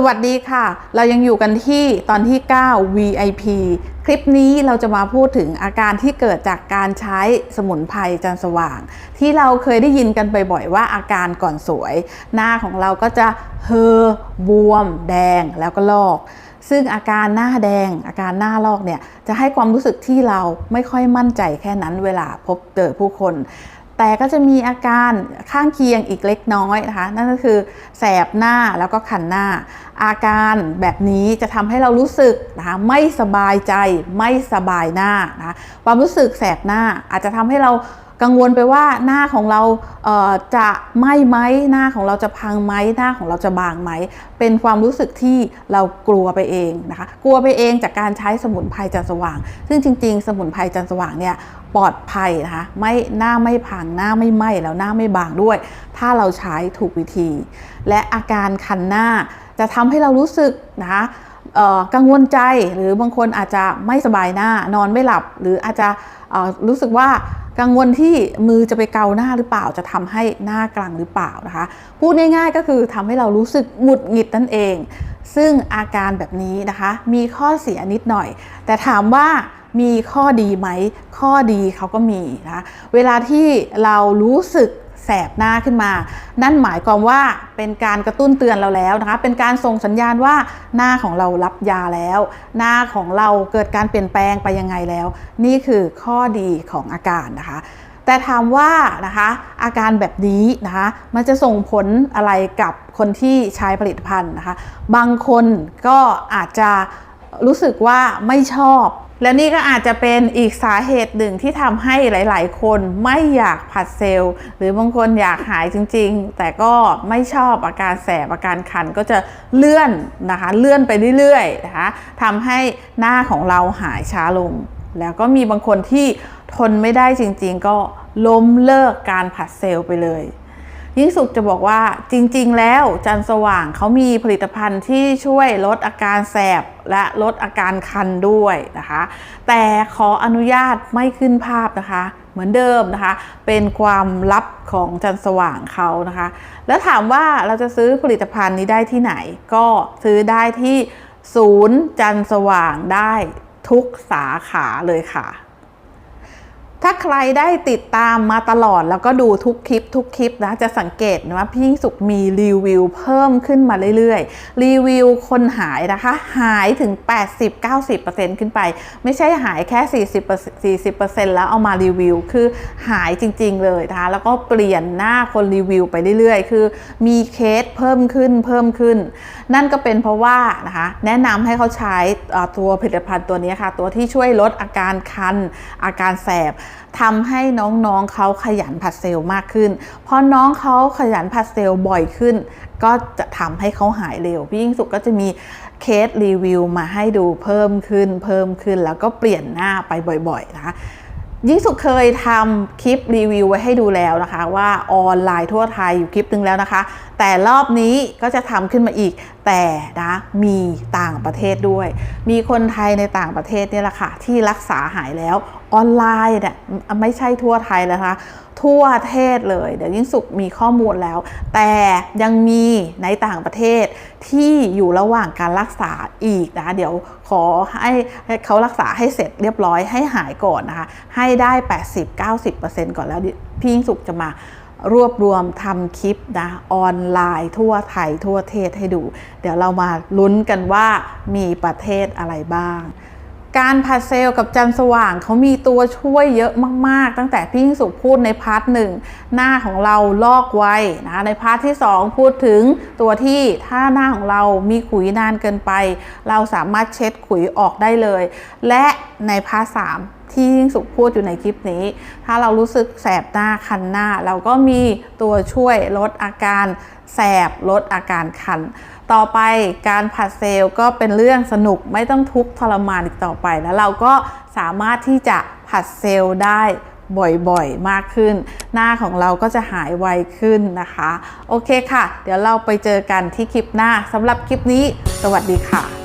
สวัสดีค่ะ เรายังอยู่กันที่ตอนที่ 9 VIP คลิปนี้เราจะมาพูดถึงอาการที่เกิดจากการใช้สมุนไพรจันสว่าง ที่เราเคยได้ยินกันบ่อยๆว่าอาการก่อนสวย หน้าของเราก็จะเฮอบวม แดงแล้วก็ลอกซึ่งอาการหน้าแดงอาการหน้าลอกเนี่ยจะให้ความรู้สึกที่เราไม่ค่อยมั่นใจแค่นั้นเวลาพบเจอผู้คน แต่ก็จะมีอาการข้างเคียงอีกเล็กน้อยนะคะ นั่นก็คือแสบหน้าแล้วก็ขันหน้า อาการแบบนี้จะทำให้เรารู้สึกนะคะไม่สบายใจไม่สบายหน้านะคะความรู้สึกแสบหน้าอาจจะทำให้เรา กังวลไปว่าหน้าของเราเจะไหม้ไหมหน้าของเราจะพังไหมหน้าของเราจะบางไหม เป็นความรู้สึกที่เรากลัวไปเองนะคะ กลัวไปเองจากการใช้สมุนไพรจันสว่าง ซึ่งจริง ๆ สมุนไพรจันสว่างเนี่ยปลอดภัยนะคะไม่หน้าไม่พังหน้าไม่ไหม้แล้วหน้าไม่บางด้วย ถ้าเราใช้ถูกวิธี และอาการคันหน้าจะทำให้เรารู้สึกนะคะกังวลใจหรือบางคนอาจจะไม่สบายหน้านอนไม่หลับ หรืออาจจะรู้สึกว่า กังวลที่มือจะไปเกาหน้าหรือเปล่า จะทำให้หน้ากลางหรือเปล่านะคะ พูดง่ายๆก็คือทำให้เรารู้สึกหงุดหงิดนั่นเอง ซึ่งอาการแบบนี้นะคะ มีข้อเสียนิดหน่อย แต่ถามว่ามีข้อดีไหม ข้อดีเขาก็มีนะคะเวลาที่เรารู้สึก แสบหน้าขึ้นมา นั่นหมายความว่าเป็นการกระตุ้นเตือนเราแล้วนะคะ เป็นการส่งสัญญาณว่าหน้าของเรารับยาแล้ว หน้าของเราเกิดการเปลี่ยนแปลงไปยังไงแล้ว นี่คือข้อดีของอาการนะคะ แต่ถามว่านะคะอาการแบบนี้นะคะมันจะส่งผลอะไรกับคนที่ใช้ผลิตภัณฑ์นะคะ บางคนก็อาจจะรู้สึกว่าไม่ชอบ และนี่ก็อาจจะเป็นอีกสาเหตุหนึ่งที่ทำให้หลาย ๆ คนไม่อยากผัดเซลล์ หรือบางคนอยากหายจริง ๆ แต่ก็ไม่ชอบอาการแสบอาการคันก็จะเลื่อนนะคะเลื่อนไปเรื่อย ๆ นะคะทำให้หน้าของเราหายช้าลง แล้วก็มีบางคนที่ทนไม่ได้จริง ๆ ก็ล้มเลิกการผัดเซลล์ไปเลย ยิ่งสุขจะบอกว่าจริง ๆ แล้วจันสว่างเขามีผลิตภัณฑ์ที่ช่วยลดอาการแสบและลดอาการคันด้วยนะคะ แต่ขออนุญาตไม่ขึ้นภาพนะคะ เหมือนเดิมนะคะ เป็นความลับของจันสว่างเขานะคะ แล้วถามว่าเราจะซื้อผลิตภัณฑ์นี้ได้ที่ไหน ก็ซื้อได้ที่ศูนย์จันสว่างได้ทุกสาขาเลยค่ะ ถ้าใครได้ติดตามมาตลอดแล้วก็ดูทุกคลิปทุกคลิปนะจะสังเกตนะว่าพี่ยิ่งสุขมีรีวิวเพิ่มขึ้นมาเรื่อยๆ รีวิวคนหายนะคะ หายถึง 80-90%ขึ้นไป ไม่ใช่หายแค่ 40% 40%แล้วเอามารีวิว คือหายจริงๆเลยนะคะแล้วก็เปลี่ยนหน้าคนรีวิวไปเรื่อยๆ คือมีเคสเพิ่มขึ้นเพิ่มขึ้น นั่นก็เป็นเพราะว่านะคะแนะนำให้เขาใช้ตัวผลิตภัณฑ์ตัวนี้ค่ะ ตัวที่ช่วยลดอาการคันอาการแสบทำให้น้องๆเขาขยันผัดเซลล์มากขึ้น เพราะน้องเขาขยันผัดเซลล์บ่อยขึ้น ก็จะทำให้เขาหายเร็ว พี่ยิ่งสุขก็จะมีเคสรีวิวมาให้ดูเพิ่มขึ้น เพิ่มขึ้นแล้วก็เปลี่ยนหน้าไปบ่อย ๆ นะคะยิ่งสุขเคยทำคลิปรีวิวไว้ให้ดูแล้วนะคะ ว่าออนไลน์ทั่วไทยอยู่คลิปหนึ่งแล้วนะคะ แต่รอบนี้ก็จะทำขึ้นมาอีก แต่นะมีต่างประเทศด้วย มีคนไทยในต่างประเทศเนี่ยแหละค่ะที่รักษาหายแล้ว ออนไลน์เนี่ยไม่ใช่ทั่วไทยแล้วนะคะทั่วเทศเลย เดี๋ยวยิ่งสุขมีข้อมูลแล้ว แต่ยังมีในต่างประเทศที่อยู่ระหว่างการรักษาอีกนะเดี๋ยวขอให้ให้เขารักษาให้เสร็จเรียบร้อยให้หายก่อนนะคะ ให้ได้ 80-90%ก่อนแล้วพี่ยิ่งสุขจะมารวบรวมทำคลิปนะออนไลน์ทั่วไทยทั่วเทศให้ดู เดี๋ยวเรามาลุ้นกันว่ามีประเทศอะไรบ้าง การผัดเซลล์กับจันสว่างเขามีตัวช่วยเยอะมาก ๆ ตั้งแต่พี่ยิ่งสุพูดในพาร์ทหนึ่งหน้าของเราลอกไว้นะคะในพาร์ทที่ 2 พูดถึงตัวที่ถ้าหน้าของเรามีขุยนานเกินไป เราสามารถเช็ดขุยออกได้เลย และในพาร์ทสาม ที่ยิ่งสุขพูดอยู่ในคลิปนี้ ถ้าเรารู้สึกแสบหน้าคันหน้า เราก็มีตัวช่วยลดอาการแสบลดอาการคัน ต่อไปการผัดเซลล์ก็เป็นเรื่องสนุกไม่ต้องทุกข์ทรมานอีกต่อไป แล้วเราก็สามารถที่จะผัดเซลล์ได้บ่อยๆ มากขึ้น หน้าของเราก็จะหายไวขึ้นนะคะ โอเคค่ะ เดี๋ยวเราไปเจอกันที่คลิปหน้าสำหรับคลิปนี้ สวัสดีค่ะ